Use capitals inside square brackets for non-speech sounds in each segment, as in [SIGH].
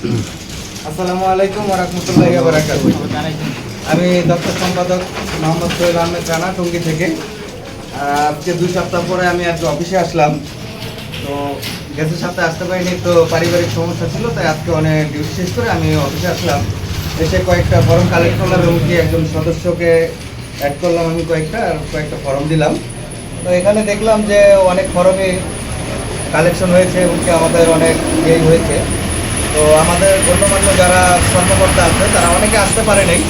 আসসালামু আলাইকুম ওরহমতুল্লাহি বারাকাতু আমি দপ্তর সম্পাদক মোহাম্মদ সোহেল আহমেদ রানা, টঙ্গী থেকে। আজকে দুই সপ্তাহ পরে আমি আজকে অফিসে আসলাম। তো গেছে সপ্তাহে আসতে পারিনি, তো পারিবারিক সমস্যা ছিল, তাই আজকে অনেক ডিউটি শেষ করে আমি অফিসে আসলাম। এসে কয়েকটা ফর্ম কালেক্ট করলাম এবং কি একজন সদস্যকে অ্যাড করলাম আমি কয়েকটা, আর কয়েকটা ফর্ম দিলাম। তো এখানে দেখলাম যে অনেক ফর্মই কালেকশন হয়েছে এবং কি আমাদের অনেক ইয়েই হয়েছে। তো আমাদের গণ্যমান্য যারা কর্মকর্তা আছে, তারা অনেকে আসতে পারে নাই।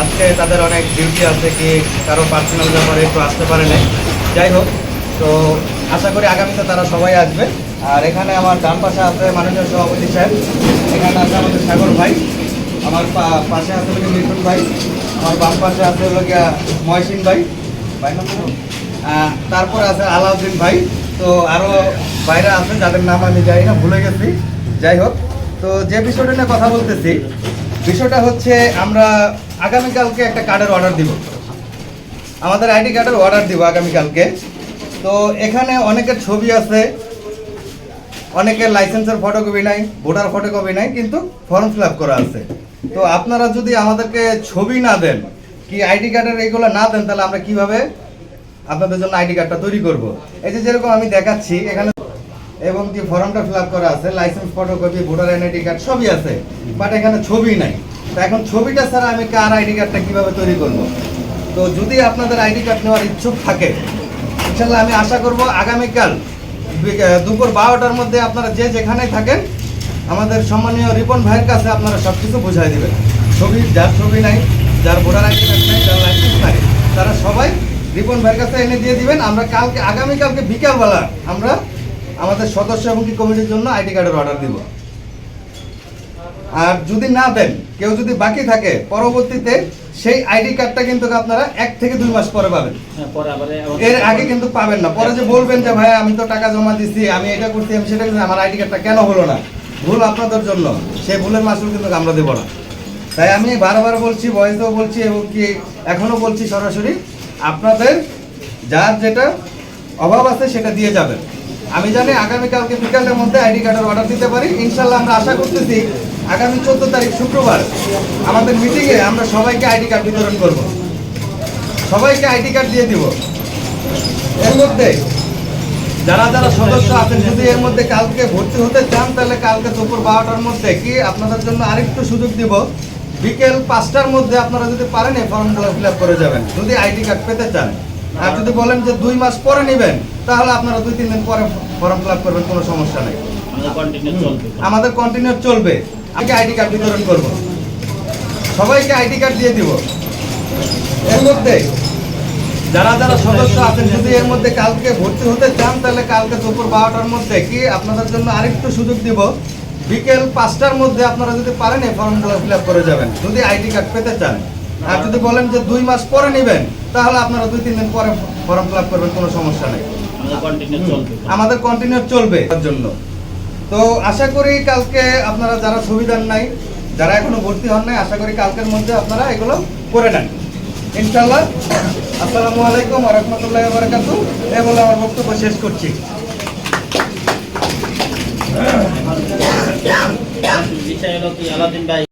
আজকে তাদের অনেক ডিউটি আছে কি কারও পার্সোনাল ব্যাপারে একটু আসতে পারে নাই। যাই হোক, তো আশা করি আগামীতে তারা সবাই আসবে। আর এখানে আমার ডান পাশে আছে মাননীয় সভাপতি সাহেব। এখানে আছে আমাদের সাগর ভাই। আমার পাশে আছে হলো মিঠুন ভাই। আমার বাম পাশে আছে হলো গিয়া ময়সিন ভাই। ভাই? তারপর আছে আলাউদ্দিন ভাই। তো আরও বাইরে আছে যাদের নাম আমি যাই না, ভুলে গেছি। যাই হোক তো যে বিষয়টা নিয়ে কথা বলতেছি, বিষয়টা হচ্ছে আমরা আগামীকালকে একটা কার্ডের অর্ডার দিব। আমাদের আইডি কার্ডের অর্ডার দিব আগামীকালকে। তো এখানে অনেকের ছবি আছে, অনেকের লাইসেন্সের ফটোকপি নাই ভোটার ফটোকপি নাই, কিন্তু ফর্ম ফিল করা আছে। তো আপনারা যদি আমাদেরকে ছবি না দেন, কি আইডি কার্ডের এইগুলো না দেন, তাহলে আমরা কীভাবে আপনাদের জন্য আইডি কার্ডটা তৈরি করব? এই যে যেরকম আমি দেখাচ্ছি, এখানে এবং যে ফর্মটা ফিল আপ করা আছে licence photocopy voter ID card সবই আছে বাট এখানে ছবি নাই। তো এখন ছবিটা ছাড়া আমি কার আইডি কার্ডটা কীভাবে তৈরি করব? তো যদি আপনাদের আইডি কার্ড নেওয়ার ইচ্ছুক থাকে ইনশাল্লাহ আমি আশা করব আগামীকাল দুপুর বারোটার মধ্যে আপনারা যে যেখানেই থাকেন, আমাদের সম্মানীয় রিপন ভাইয়ের কাছে আপনারা সব কিছু বুঝাই দেবেন। ছবি, যার ছবি নাই, যার ভোটার আইডি কার্ড নাই, যার লাইসেন্স নাই, তারা সবাই রিপন ভাইয়ের কাছে এনে দিয়ে দিবেন। আমরা কালকে, আগামীকালকে বিকালবেলা আমরা আমাদের সদস্য এবং কি কমিটির জন্য আইডি কার্ডের অর্ডার দিব। আর যদি না দেন কেউ যদি বাকি থাকে পরবর্তীতে সেই আইডি কার্ডটা কিন্তু আপনারা এক থেকে দুই মাস পরে পাবেন। এর আগে কিন্তু পাবেন না। পরে যে বলবেন যে ভাই আমি তো টাকা জমা দিছি আমি এটা করছি আমি সেটা করছি আমার আইডি কার্ডটা কেন হলো না? ভুল আপনাদের জন্য। সেই ভুলের মাসুল কিন্তু আমরা দেবো না। তাই আমি বারবার বলছি ভয়েসেও বলছি এবং কি এখনও বলছি সরাসরি আপনাদের যার যেটা অভাব আছে সেটা দিয়ে যাবেন। আমি জানি আগামীকালকে বিকালের মধ্যে আইডি কার্ডের অর্ডার দিতে পারি। ইনশাল্লাহ আমরা আশা করতেছি আগামী চোদ্দ তারিখ শুক্রবার আমাদের মিটিংয়ে আমরা সবাইকে আইডি কার্ড বিতরণ করব। সবাইকে আইডি কার্ড দিয়ে দিব। এর মধ্যে যারা যারা সদস্য আছেন, যদি এর মধ্যে কালকে ভর্তি হতে চান, তাহলে কালকে দুপুর বারোটার মধ্যে কি আপনাদের জন্য আরেকটু সুযোগ দিব। বিকেল পাঁচটার মধ্যে আপনারা যদি পারেন, এই ফর্মগুলো ফিল করে যাবেন। যদি আইডি কার্ড পেতে চান। আর যদি বলেন যে দুই মাস পরে নেবেন তাহলে আপনারা দুই তিন দিন পরে ফর্ম ফিল আপ করবেন কোনো সমস্যা নেই। আমাদের কন্টিনিউ চলবে। আগে আইডি কার্ড বিতরণ করব। সবাইকে আইডি কার্ড দিয়ে দিব। এর মধ্যে যারা যারা সদস্য আছেন যদি এর মধ্যে কালকে ভর্তি হতে চান তাহলে কালকে দুপুর বারোটার মধ্যে কি আপনাদের জন্য আরেকটু সুযোগ দিব। বিকেল পাঁচটার মধ্যে আপনারা যদি পারেন এই ফর্মগুলো ফিল আপ করে যাবেন। যদি আইডি কার্ড পেতে চান। আর যদি বলেন যে দুই মাস পরে নেবেন তাহলে আপনারা দুই তিন দিন পরে ফর্ম ফিল করবেন কোনো সমস্যা নেই। আমাদের কন্টিনিউ চলবে। তার জন্য। তো আশা করি কালকে আপনারা যারা সুবিধার নাই যারা এখনও ভর্তি হন নাই আশা করি কালকের মধ্যে আপনারা এগুলো করে নেন। ইনশাল্লাহ আসসালামু আলাইকুম রহমতুল্লাহ বারকাতু এ বলে আমার বক্তব্য শেষ করছি। [COUGHS] বিষয় হলো কি আলাদিন ভাই